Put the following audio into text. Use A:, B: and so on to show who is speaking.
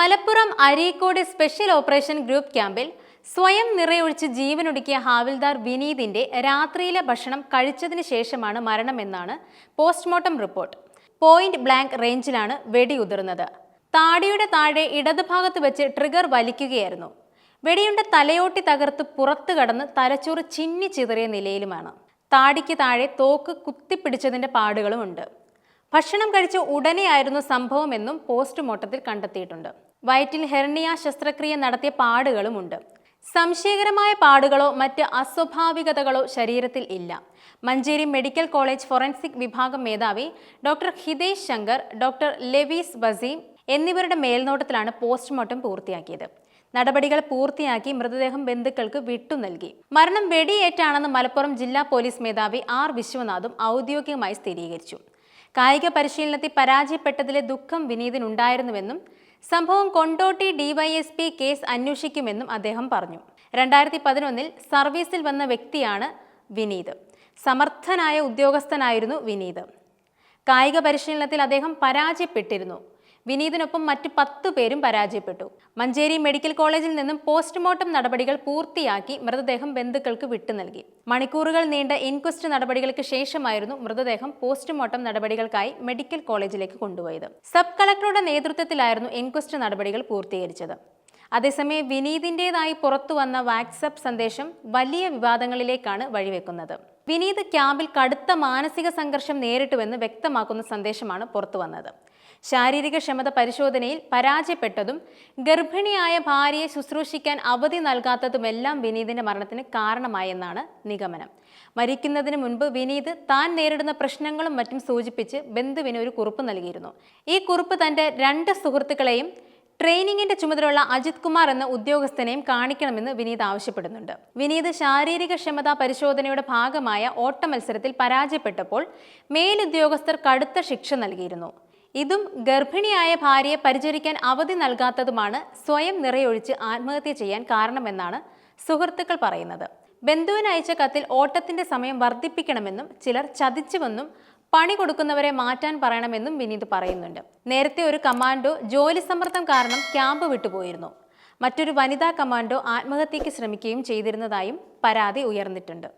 A: Malappuram Areekode special operation group ക്യാമ്പിൽ സ്വയം നിറയൊഴിച്ച് ജീവനൊടുക്കിയ ഹാവിൽദാർ വിനീതിന്റെ രാത്രിയിലെ ഭക്ഷണം കഴിച്ചതിന് ശേഷമാണ് മരണമെന്നാണ് പോസ്റ്റ്മോർട്ടം റിപ്പോർട്ട്. പോയിന്റ് ബ്ലാങ്ക് റേഞ്ചിലാണ് വെടിയുതിർന്നത്. താടിയുടെ താഴെ ഇടതുഭാഗത്ത് വെച്ച് ട്രിഗർ വലിക്കുകയായിരുന്നു. വെടിയുണ്ട തലയോട്ടി തകർത്ത് പുറത്തു കടന്ന് തലച്ചോറ് ചിന്നി ചിതറിയ നിലയിലുമാണ്. താടിക്ക് താഴെ തോക്ക് കുത്തിപ്പിടിച്ചതിന്റെ പാടുകളുമുണ്ട്. ഭക്ഷണം കഴിച്ച ഉടനെയായിരുന്നു സംഭവമെന്നും പോസ്റ്റ്മോർട്ടത്തിൽ കണ്ടെത്തിയിട്ടുണ്ട്. വയറ്റിൽ ഹെർണിയ ശസ്ത്രക്രിയ നടത്തിയ പാടുകളുമുണ്ട്. സംശയകരമായ പാടുകളോ മറ്റ് അസ്വാഭാവികതകളോ ശരീരത്തിൽ ഇല്ല. മഞ്ചേരി മെഡിക്കൽ കോളേജ് ഫോറൻസിക് വിഭാഗം മേധാവി doctor Hitesh Shankar doctor Lewis Baseem എന്നിവരുടെ മേൽനോട്ടത്തിലാണ് പോസ്റ്റ്മോർട്ടം പൂർത്തിയാക്കിയത്. നടപടികൾ പൂർത്തിയാക്കി മൃതദേഹം ബന്ധുക്കൾക്ക് വിട്ടു നൽകി. മരണം വെടിയേറ്റാണെന്ന് മലപ്പുറം ജില്ലാ പോലീസ് മേധാവി ആർ വിശ്വനാഥും ഔദ്യോഗികമായി സ്ഥിരീകരിച്ചു. കായിക പരിശീലനത്തിൽ പരാജയപ്പെട്ടതിലെ ദുഃഖം വിനീതിനുണ്ടായിരുന്നുവെന്നും സംഭവം കൊണ്ടോട്ടി ഡിവൈഎസ്പി കേസ് അന്വേഷിക്കുമെന്നും അദ്ദേഹം പറഞ്ഞു. രണ്ടായിരത്തി പതിനൊന്നിൽ സർവീസിൽ വന്ന വ്യക്തിയാണ് വിനീത്. സമർത്ഥനായ ഉദ്യോഗസ്ഥനായിരുന്നു വിനീത്. കായിക പരിശീലനത്തിൽ അദ്ദേഹം പരാജയപ്പെട്ടിരുന്നു. വിനീതിനൊപ്പം മറ്റ് പത്ത് പേരും പരാജയപ്പെട്ടു. മഞ്ചേരി മെഡിക്കൽ കോളേജിൽ നിന്നും പോസ്റ്റ്മോർട്ടം നടപടികൾ പൂർത്തിയാക്കി മൃതദേഹം ബന്ധുക്കൾക്ക് വിട്ടു നൽകി. മണിക്കൂറുകൾ നീണ്ട ഇൻക്വസ്റ്റ് നടപടികൾക്ക് ശേഷമായിരുന്നു മൃതദേഹം പോസ്റ്റ്മോർട്ടം നടപടികൾക്കായി മെഡിക്കൽ കോളേജിലേക്ക് കൊണ്ടുപോയത്. സബ് കളക്ടറുടെ നേതൃത്വത്തിലായിരുന്നു ഇൻക്വസ്റ്റ് നടപടികൾ പൂർത്തീകരിച്ചത്. അതേസമയം വിനീതിന്റെതായി പുറത്തുവന്ന വാട്സപ്പ് സന്ദേശം വലിയ വിവാദങ്ങളിലേക്കാണ് വഴിവെക്കുന്നത്. വിനീത് ക്യാമ്പിൽ കടുത്ത മാനസിക സംഘർഷം നേരിട്ടുവെന്ന് വ്യക്തമാക്കുന്ന സന്ദേശമാണ് പുറത്തു വന്നത്. ശാരീരിക ക്ഷമത പരിശോധനയിൽ പരാജയപ്പെട്ടതും ഗർഭിണിയായ ഭാര്യയെ ശുശ്രൂഷിക്കാൻ അവധി നൽകാത്തതുമെല്ലാം വിനീതിന്റെ മരണത്തിന് കാരണമായെന്നാണ് നിഗമനം. മരിക്കുന്നതിന് മുൻപ് വിനീത് താൻ നേരിടുന്ന പ്രശ്നങ്ങളും മറ്റും സൂചിപ്പിച്ച് ബന്ധുവിന് ഒരു കുറിപ്പ് നൽകിയിരുന്നു. ഈ കുറിപ്പ് തന്റെ രണ്ട് സുഹൃത്തുക്കളെയും ട്രെയിനിങ്ങിന്റെ ചുമതലയുള്ള അജിത് കുമാർ എന്ന ഉദ്യോഗസ്ഥനെയും കാണിക്കണമെന്ന് വിനീത് ആവശ്യപ്പെടുന്നുണ്ട്. വിനീത് ശാരീരിക ക്ഷമതാ പരിശോധനയുടെ ഭാഗമായ ഓട്ട മത്സരത്തിൽ പരാജയപ്പെട്ടപ്പോൾ മേലുദ്യോഗസ്ഥർ കടുത്ത ശിക്ഷ നൽകിയിരുന്നു. ഇതും ഗർഭിണിയായ ഭാര്യയെ പരിചരിക്കാൻ അവധി നൽകാത്തതുമാണ് സ്വയം നിറയൊഴിച്ച് ആത്മഹത്യ ചെയ്യാൻ കാരണമെന്നാണ് സുഹൃത്തുക്കൾ പറയുന്നത്. ബന്ധുവിന് അയച്ച കത്തിൽ ഓട്ടത്തിന്റെ സമയം വർദ്ധിപ്പിക്കണമെന്നും ചിലർ ചതിച്ചുവെന്നും പണി കൊടുക്കുന്നവരെ മാറ്റാൻ പറയണമെന്നും വിനീത് പറയുന്നുണ്ട്. നേരത്തെ ഒരു കമാൻഡോ ജോലി സമ്മർദ്ദം കാരണം ക്യാമ്പ് വിട്ടുപോയിരുന്നു. മറ്റൊരു വനിതാ കമാൻഡോ ആത്മഹത്യയ്ക്ക് ശ്രമിക്കുകയും ചെയ്തിരുന്നതായും പരാതി ഉയർന്നിട്ടുണ്ട്.